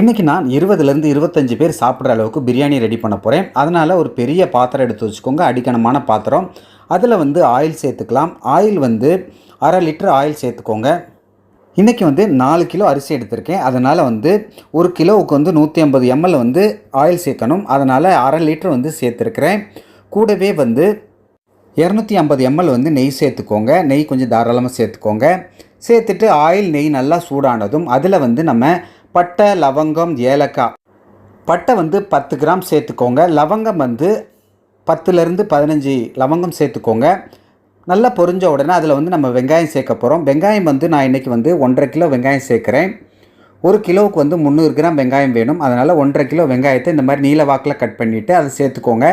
இன்றைக்கி நான் இருபதுலேருந்து இருபத்தஞ்சு பேர் சாப்பிட்ற அளவுக்கு பிரியாணி ரெடி பண்ண போகிறேன் அதனால் ஒரு பெரிய பாத்திரம் எடுத்து வச்சுக்கோங்க அடிக்கணமான பாத்திரம். அதில் வந்து ஆயில் சேர்த்துக்கலாம். ஆயில் வந்து அரை லிட்டர் ஆயில் சேர்த்துக்கோங்க. இன்றைக்கி வந்து நாலு கிலோ அரிசி எடுத்திருக்கேன். அதனால் வந்து ஒரு கிலோவுக்கு வந்து நூற்றி ஐம்பது எம்எல் வந்து ஆயில் சேர்க்கணும். அதனால் அரை லிட்டர் வந்து சேர்த்துருக்கிறேன். கூடவே வந்து இரநூத்தி ஐம்பது எம்எல் வந்து நெய் சேர்த்துக்கோங்க. நெய் கொஞ்சம் தாராளமாக சேர்த்துக்கோங்க. சேர்த்துட்டு ஆயில் நெய் நல்லா சூடானதும் அதில் வந்து நம்ம பட்டை லவங்கம் ஏலக்காய். பட்டை வந்து பத்து கிராம் சேர்த்துக்கோங்க. லவங்கம் வந்து பத்துலேருந்து பதினஞ்சு லவங்கம் சேர்த்துக்கோங்க. நல்லா பொரிஞ்ச உடனே அதில் வந்து நம்ம வெங்காயம் சேர்க்க போகிறோம் வெங்காயம் வந்து நான் இன்றைக்கி வந்து ஒன்றரை கிலோ வெங்காயம் சேர்க்குறேன். ஒரு கிலோவுக்கு வந்து முந்நூறு கிராம் வெங்காயம் வேணும். அதனால் ஒன்றரை கிலோ வெங்காயத்தை இந்த மாதிரி நீல வாக்கில் கட் பண்ணிவிட்டு அதை சேர்த்துக்கோங்க.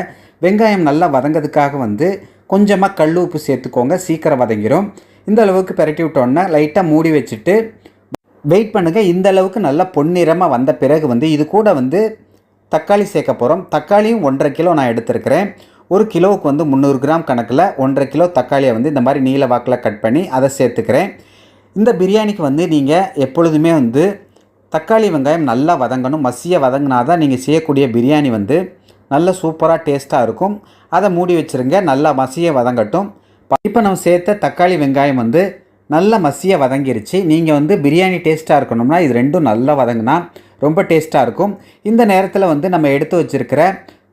வெங்காயம் நல்லா வதங்கிறதுக்காக வந்து கொஞ்சமாக கல் உப்பு சேர்த்துக்கோங்க. சீக்கிரம் வதங்கிடும் இந்த அளவுக்கு பிரட்டி விட்டோன்னே லைட்டாக மூடி வச்சுட்டு வெயிட் பண்ணுங்கள் இந்த அளவுக்கு நல்லா பொன்னிறமாக வந்த பிறகு வந்து இது கூட வந்து தக்காளி சேர்க்க போகிறோம் தக்காளியும் ஒன்றரை கிலோ நான் எடுத்திருக்கிறேன். ஒரு கிலோவுக்கு வந்து முந்நூறு கிராம் கணக்கில் ஒன்றரை கிலோ தக்காளியை வந்து இந்த மாதிரி நீல வாக்கில் கட் பண்ணி அதை சேர்த்துக்கிறேன். இந்த பிரியாணிக்கு வந்து நீங்கள் எப்பொழுதுமே வந்து தக்காளி வெங்காயம் நல்லா வதங்கணும். மசிய வதங்கினா தான் நீங்கள் செய்யக்கூடிய பிரியாணி வந்து நல்ல சூப்பராக டேஸ்ட்டாக இருக்கும். அதை மூடி வச்சுருங்க. நல்லா மசிய வதங்கட்டும். இப்போ நம்ம சேர்த்த தக்காளி வெங்காயம் வந்து நல்ல மசிய வதங்கிருச்சு. நீங்கள் வந்து பிரியாணி டேஸ்ட்டாக இருக்கணும்னா இது ரெண்டும் நல்லா வதங்கினா ரொம்ப டேஸ்ட்டாக இருக்கும். இந்த நேரத்தில் வந்து நம்ம எடுத்து வச்சுருக்கிற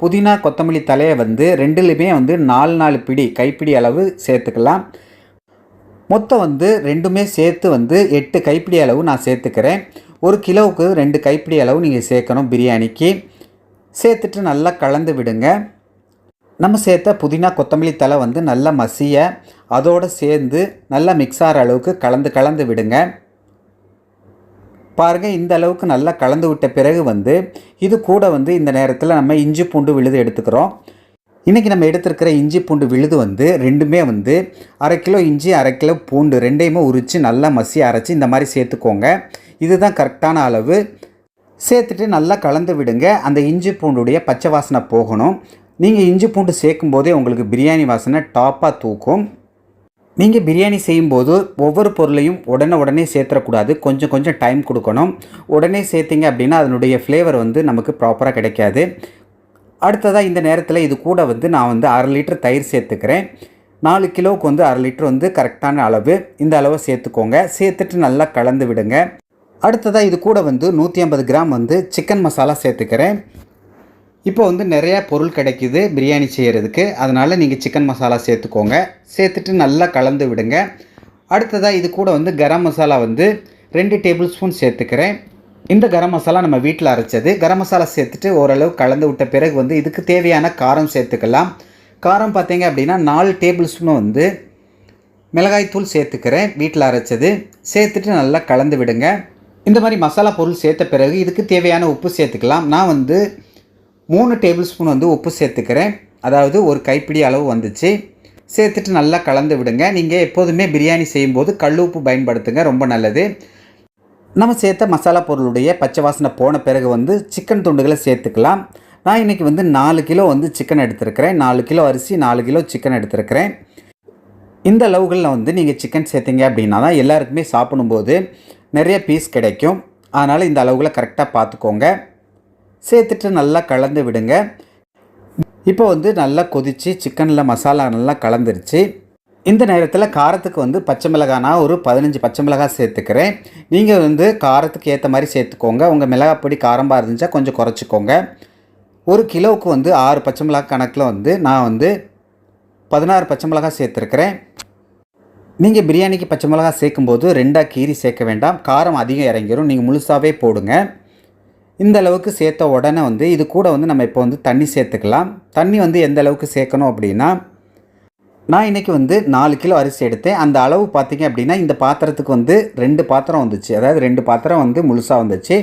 புதினா கொத்தமல்லி தலையை வந்து ரெண்டுலேயுமே வந்து நாலு நாலு பிடி கைப்பிடி அளவு சேர்த்துக்கலாம். மொத்தம் வந்து ரெண்டுமே சேர்த்து வந்து எட்டு கைப்பிடி அளவு நான் சேர்த்துக்கிறேன். ஒரு கிலோவுக்கு ரெண்டு கைப்பிடி அளவு நீங்கள் சேர்க்கணும் பிரியாணிக்கு. சேர்த்துட்டு நல்லா கலந்து விடுங்க. நம்ம சேர்த்த புதினா கொத்தமல்லி தலை வந்து நல்லா மசிய அதோடு சேர்ந்து நல்லா மிக்ஸ் ஆகிற அளவுக்கு கலந்து கலந்து விடுங்க. பாருங்கள் இந்த அளவுக்கு நல்லா கலந்து விட்ட பிறகு வந்து இது கூட வந்து இந்த நேரத்தில் நம்ம இஞ்சி பூண்டு விழுது எடுத்துக்கிறோம். இன்றைக்கி நம்ம எடுத்துருக்கிற இஞ்சி பூண்டு விழுது வந்து ரெண்டுமே வந்து அரை கிலோ இஞ்சி அரை கிலோ பூண்டு ரெண்டையுமே உரித்து நல்லா மசி அரைச்சி இந்த மாதிரி சேர்த்துக்கோங்க. இதுதான் கரெக்டான அளவு. சேர்த்துட்டு நல்லா கலந்து விடுங்க. அந்த இஞ்சி பூண்டுடைய பச்சை வாசனை போகணும். நீங்கள் இஞ்சி பூண்டு சேர்க்கும் போதே உங்களுக்கு பிரியாணி வாசனை டாப்பாக தூக்கும். நீங்கள் பிரியாணி செய்யும்போது ஒவ்வொரு பொருளையும் உடனே உடனே சேர்த்துடக்கூடாது கொஞ்சம் கொஞ்சம் டைம் கொடுக்கணும். உடனே சேர்த்திங்க அப்படின்னா அதனுடைய ஃப்ளேவர் வந்து நமக்கு ப்ராப்பராக கிடைக்காது. அடுத்ததாக இந்த நேரத்தில் இது கூட வந்து நான் வந்து அரை லிட்டர் தயிர் சேர்த்துக்கிறேன். நாலு கிலோவுக்கு வந்து அரை லிட்டர் வந்து கரெக்டான அளவு. இந்த அளவை சேர்த்துக்கோங்க. சேர்த்துட்டு நல்லா கலந்து விடுங்க. அடுத்ததாக இது கூட வந்து நூற்றி ஐம்பது கிராம் வந்து சிக்கன் மசாலா சேர்த்துக்கிறேன். இப்போ வந்து நிறைய பொருள் கிடைக்குது பிரியாணி செய்கிறதுக்கு அதனால் நீங்கள் சிக்கன் மசாலா சேர்த்துக்கோங்க. சேர்த்துட்டு நல்லா கலந்து விடுங்க. அடுத்ததாக இது கூட வந்து கரம் மசாலா வந்து ரெண்டு டேபிள் ஸ்பூன் சேர்த்துக்கிறேன். இந்த கரம் மசாலா நம்ம வீட்டில் அரைச்சது. கரம் மசாலா சேர்த்துட்டு ஓரளவு கலந்து விட்ட பிறகு வந்து இதுக்கு தேவையான காரம் சேர்த்துக்கலாம். காரம் பார்த்தீங்க அப்படின்னா நாலு டேபிள் ஸ்பூன் வந்து மிளகாய்த்தூள் சேர்த்துக்கிறேன். வீட்டில் அரைச்சது. சேர்த்துட்டு நல்லா கலந்து விடுங்க. இந்த மாதிரி மசாலா பொருள் சேர்த்த பிறகு இதுக்கு தேவையான உப்பு சேர்த்துக்கலாம். நான் வந்து மூணு டேபிள் ஸ்பூன் வந்து உப்பு சேர்த்துக்கிறேன். அதாவது ஒரு கைப்பிடி அளவு வந்துச்சு. சேர்த்துட்டு நல்லா கலந்து விடுங்க. நீங்கள் எப்போதுமே பிரியாணி செய்யும்போது கல் உப்பு பயன்படுத்துங்க. ரொம்ப நல்லது. நம்ம சேர்த்த மசாலா பொருளுடைய பச்சை வாசனை போன பிறகு வந்து சிக்கன் துண்டுகளை சேர்த்துக்கலாம். நான் இன்றைக்கி வந்து நாலு கிலோ வந்து சிக்கன் எடுத்திருக்கிறேன். நாலு கிலோ அரிசி நாலு கிலோ சிக்கன் எடுத்திருக்கிறேன். இந்த அளவுகளில் வந்து நீங்கள் சிக்கன் சேர்த்தீங்க அப்படின்னா தான் எல்லாருக்குமே சாப்பிடும்போது நிறைய பீஸ் கிடைக்கும். அதனால் இந்த அளவுகளை கரெக்டாக பார்த்துக்கோங்க. சேர்த்துட்டு நல்லா கலந்து விடுங்க. இப்போ வந்து நல்லா கொதித்து சிக்கனில் மசாலா நல்லா கலந்துருச்சு. இந்த நேரத்தில் காரத்துக்கு வந்து பச்சை மிளகாய் நான் ஒரு பதினஞ்சு பச்சை மிளகாய் சேர்த்துக்கிறேன். நீங்கள் வந்து காரத்துக்கு ஏற்ற மாதிரி சேர்த்துக்கோங்க. உங்கள் மிளகாய் பொடி காரமாக இருந்துச்சா கொஞ்சம் குறைச்சிக்கோங்க. ஒரு கிலோவுக்கு வந்து ஆறு பச்சை மிளகாய் கணக்கில் வந்து நான் வந்து பதினாறு பச்சை மிளகாய் சேர்த்துருக்கிறேன். நீங்கள் பிரியாணிக்கு பச்சை மிளகாய் சேர்க்கும்போது ரெண்டாக கீரி சேர்க்க வேண்டாம். காரம் அதிகம் இறங்கிரும். நீங்கள் முழுசாகவே போடுங்க. இந்த அளவுக்கு சேர்த்த உடனே வந்து இது கூட வந்து நம்ம இப்போ வந்து தண்ணி சேர்த்துக்கலாம். தண்ணி வந்து எந்த அளவுக்கு சேர்க்கணும் அப்படின்னா நான் இன்றைக்கி வந்து நாலு கிலோ அரிசி எடுத்தேன். அந்த அளவு பார்த்திங்க அப்படின்னா இந்த பாத்திரத்துக்கு வந்து ரெண்டு பாத்திரம் வந்துச்சு. அதாவது ரெண்டு பாத்திரம் வந்து முழுசாக வந்துச்சு.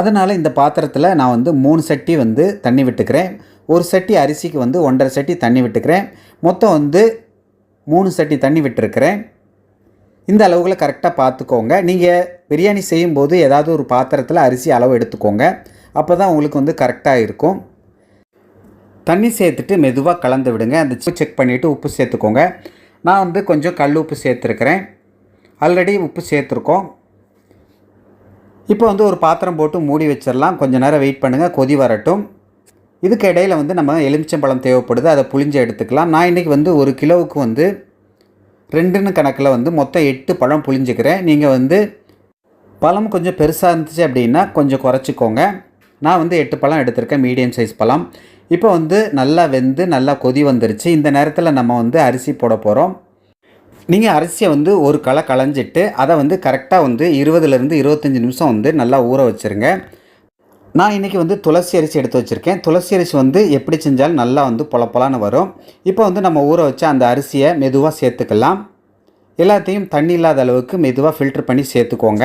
அதனால் இந்த பாத்திரத்தில் நான் வந்து மூணு சட்டி வந்து தண்ணி விட்டுக்கிறேன். ஒரு சட்டி அரிசிக்கு வந்து ஒன்றரை சட்டி தண்ணி விட்டுக்கிறேன். மொத்தம் வந்து மூணு சட்டி தண்ணி விட்டுருக்கிறேன். இந்த அளவுகளை கரெக்டாக பார்த்துக்கோங்க. நீங்கள் பிரியாணி செய்யும்போது ஏதாவது ஒரு பாத்திரத்தில் அரிசி அளவு எடுத்துக்கோங்க. அப்போ தான் உங்களுக்கு வந்து கரெக்டாக இருக்கும். தண்ணி சேர்த்துட்டு மெதுவாக கலந்து விடுங்க. அந்த செக் பண்ணிவிட்டு உப்பு சேர்த்துக்கோங்க. நான் வந்து கொஞ்சம் கல் உப்பு சேர்த்துருக்கிறேன். ஆல்ரெடி உப்பு சேர்த்துருக்கோம். இப்போ வந்து ஒரு பாத்திரம் போட்டு மூடி வச்சிடலாம். கொஞ்ச நேரம் வெயிட் பண்ணுங்கள் கொதி வரட்டும். இதுக்கு இடையில் வந்து நம்ம எலுமிச்சம்பழம் தேவைப்படுது. அதை புளிஞ்சு எடுத்துக்கலாம். நான் இன்றைக்கி வந்து ஒரு கிலோவுக்கு வந்து ரெண்டுன்னு கணக்கில் வந்து மொத்தம் எட்டு பழம் புளிஞ்சுக்கிறேன் நீங்கள் வந்து பழம் கொஞ்சம் பெருசாக இருந்துச்சு அப்படின்னா கொஞ்சம் குறைச்சிக்கோங்க. நான் வந்து எட்டு பழம் எடுத்திருக்கேன் மீடியம் சைஸ் பழம். இப்போ வந்து நல்லா வெந்து நல்லா கொதி வந்துருச்சு. இந்த நேரத்தில் நம்ம வந்து அரிசி போட போகிறோம் நீங்கள் அரிசியை வந்து ஒரு களை களைஞ்சிட்டு அதை வந்து கரெக்டாக வந்து இருபதுலேருந்து இருபத்தஞ்சி நிமிஷம் வந்து நல்லா ஊற வச்சுருங்க. நான் இன்றைக்கி வந்து துளசி அரிசி எடுத்து வச்சுருக்கேன். துளசி அரிசி வந்து எப்படி செஞ்சாலும் நல்லா வந்து பொலப்பொலான்னு வரும். இப்போ வந்து நம்ம ஊற வச்ச அந்த அரிசியை மெதுவாக சேர்த்துக்கலாம். எல்லாத்தையும் தண்ணி இல்லாத அளவுக்கு மெதுவாக ஃபில்டர் பண்ணி சேர்த்துக்கோங்க.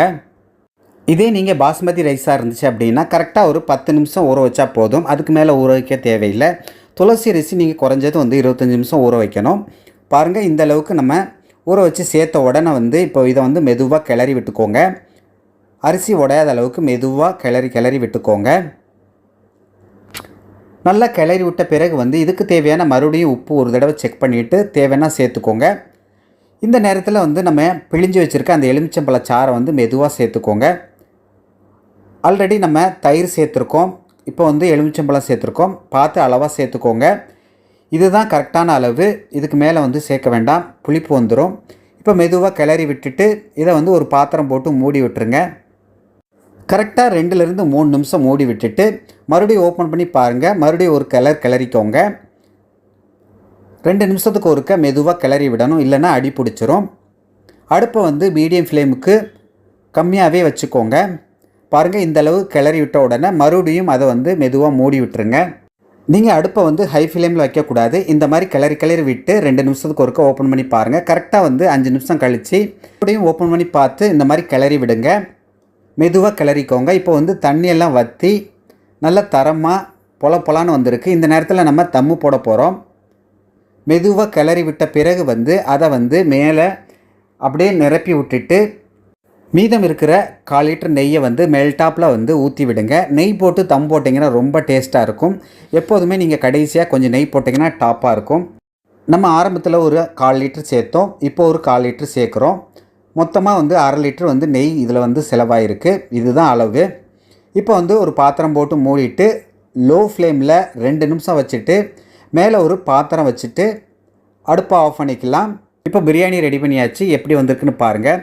இதே நீங்கள் பாஸ்மதி ரைஸாக இருந்துச்சு அப்படின்னா கரெக்டாக ஒரு பத்து நிமிஷம் ஊற வச்சா போதும். அதுக்கு மேலே ஊற வைக்க தேவையில்லை. துளசி அரிசி நீங்கள் குறைஞ்சது வந்து இருபத்தஞ்சி நிமிஷம் ஊற வைக்கணும். பாருங்கள் இந்த அளவுக்கு நம்ம ஊற வச்சு சேர்த்த உடனே வந்து இப்போ இதை வந்து மெதுவாக கிளறி விட்டுக்கோங்க. அரிசி உடையாத அளவுக்கு மெதுவாக கிளறி கிளறி விட்டுக்கோங்க. நல்லா கிளறி விட்ட பிறகு வந்து இதுக்கு தேவையான மறுபடியும் உப்பு ஒரு தடவை செக் பண்ணிவிட்டு தேவைன்னா சேர்த்துக்கோங்க. இந்த நேரத்தில் வந்து நம்ம பிழிஞ்சு வச்சுருக்க அந்த எலுமிச்சம்பழ சாறை வந்து மெதுவாக சேர்த்துக்கோங்க. ஆல்ரெடி நம்ம தயிர் சேர்த்துருக்கோம். இப்போ வந்து எலுமிச்சம்பழம் சேர்த்துருக்கோம். பார்த்து அளவாக சேர்த்துக்கோங்க. இதுதான் கரெக்டான அளவு. இதுக்கு மேலே வந்து சேர்க்க வேண்டாம். புளிப்பு வந்துடும் இப்போ மெதுவாக கிளறி விட்டுட்டு இதை வந்து ஒரு பாத்திரம் போட்டு மூடி விட்டுருங்க. கரெக்டாக ரெண்டுலேருந்து மூணு நிமிஷம் மூடி விட்டுட்டு மறுபடியும் ஓப்பன் பண்ணி பாருங்கள் மறுபடியும் ஒரு கிளர் கிளறிக்கோங்க. ரெண்டு நிமிஷத்துக்கு ஒருக்க மெதுவாக கிளறி விடணும். இல்லைன்னா அடி பிடிச்சிரும். அடுப்பை வந்து மீடியம் ஃப்ளேமுக்கு கம்மியாகவே வச்சுக்கோங்க. பாருங்கள் இந்த அளவு கிளறி விட்ட உடனே மறுபடியும் அதை வந்து மெதுவாக மூடி விட்டுருங்க. நீங்கள் அடுப்பை வந்து ஹை ஃப்ளேமில் வைக்கக்கூடாது. இந்த மாதிரி கிளறி கிளறி விட்டு ரெண்டு நிமிஷத்துக்கு ஒருக்க ஓப்பன் பண்ணி பாருங்கள் கரெக்டாக வந்து அஞ்சு நிமிஷம் கழித்து அப்படியும் ஓப்பன் பண்ணி பார்த்து இந்த மாதிரி கிளறி விடுங்க. மெதுவாக கிளறிக்கோங்க. இப்போ வந்து தண்ணியெல்லாம் வற்றி நல்ல தரமாக பொல பொலான்னு வந்திருக்கு. இந்த நேரத்தில் நம்ம தம்மு போட போகிறோம் மெதுவாக கிளறி விட்ட பிறகு வந்து அதை வந்து மேலே அப்படியே நிரப்பி விட்டுட்டு மீதம் இருக்கிற கால் லிட்டர் நெய்யை வந்து மெல்டாப்பில் வந்து ஊற்றி விடுங்க. நெய் போட்டு தம் போட்டிங்கன்னா ரொம்ப டேஸ்ட்டாக இருக்கும். எப்போதுமே நீங்கள் கடைசியாக கொஞ்சம் நெய் போட்டிங்கன்னா டாப்பாக இருக்கும். நம்ம ஆரம்பத்தில் ஒரு கால் லிட்டர் சேர்த்தோம். இப்போ ஒரு கால் லிட்டர் சேர்க்குறோம். மொத்தமாக வந்து அரை லிட்டர் வந்து நெய் இதில் வந்து செலவாயிருக்கு. இதுதான் அளவு. இப்போ வந்து ஒரு பாத்திரம் போட்டு மூடிட்டு லோ ஃப்ளேமில் ரெண்டு நிமிஷம் வச்சுட்டு மேலே ஒரு பாத்திரம் வச்சுட்டு அடுப்பை ஆஃப் பண்ணிக்கலாம். இப்போ பிரியாணி ரெடி பண்ணியாச்சு. எப்படி வந்திருக்குன்னு பாருங்கள்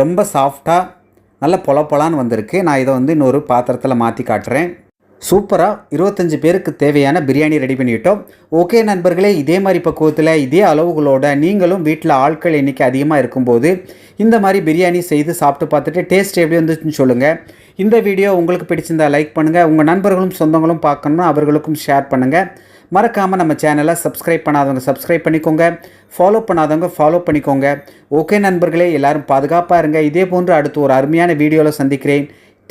ரொம்ப சாஃப்டாக நல்ல பொல பொலான்னு வந்திருக்கு. நான் இதை வந்து இன்னொரு பாத்திரத்தில் மாற்றி காட்டுறேன். சூப்பராக இருபத்தஞ்சி பேருக்கு தேவையான பிரியாணி ரெடி பண்ணிட்டோம். ஓகே நண்பர்களே இதே மாதிரி பக்குவத்தில் இதே அளவுகளோட நீங்களும் வீட்டில் ஆட்கள் எண்ணிக்கை அதிகமாக இருக்கும்போது இந்த மாதிரி பிரியாணி செய்து சாப்பிட்டு பார்த்துட்டு டேஸ்ட் எப்படி வந்துச்சுன்னு சொல்லுங்கள் இந்த வீடியோ உங்களுக்கு பிடிச்சிருந்தா லைக் பண்ணுங்கள் உங்கள் நண்பர்களும் சொந்தங்களும் பார்க்கணுன்னா அவர்களுக்கும் ஷேர் பண்ணுங்கள் மறக்காமல் நம்ம சேனலை சப்ஸ்கிரைப் பண்ணாதவங்க சப்ஸ்கிரைப் பண்ணிக்கோங்க. ஃபாலோ பண்ணாதவங்க ஃபாலோ பண்ணிக்கோங்க. ஓகே நண்பர்களே எல்லோரும் பாதுகாப்பாக இருங்க. இதே போன்று அடுத்து ஒரு அருமையான வீடியோவில் சந்திக்கிறேன்.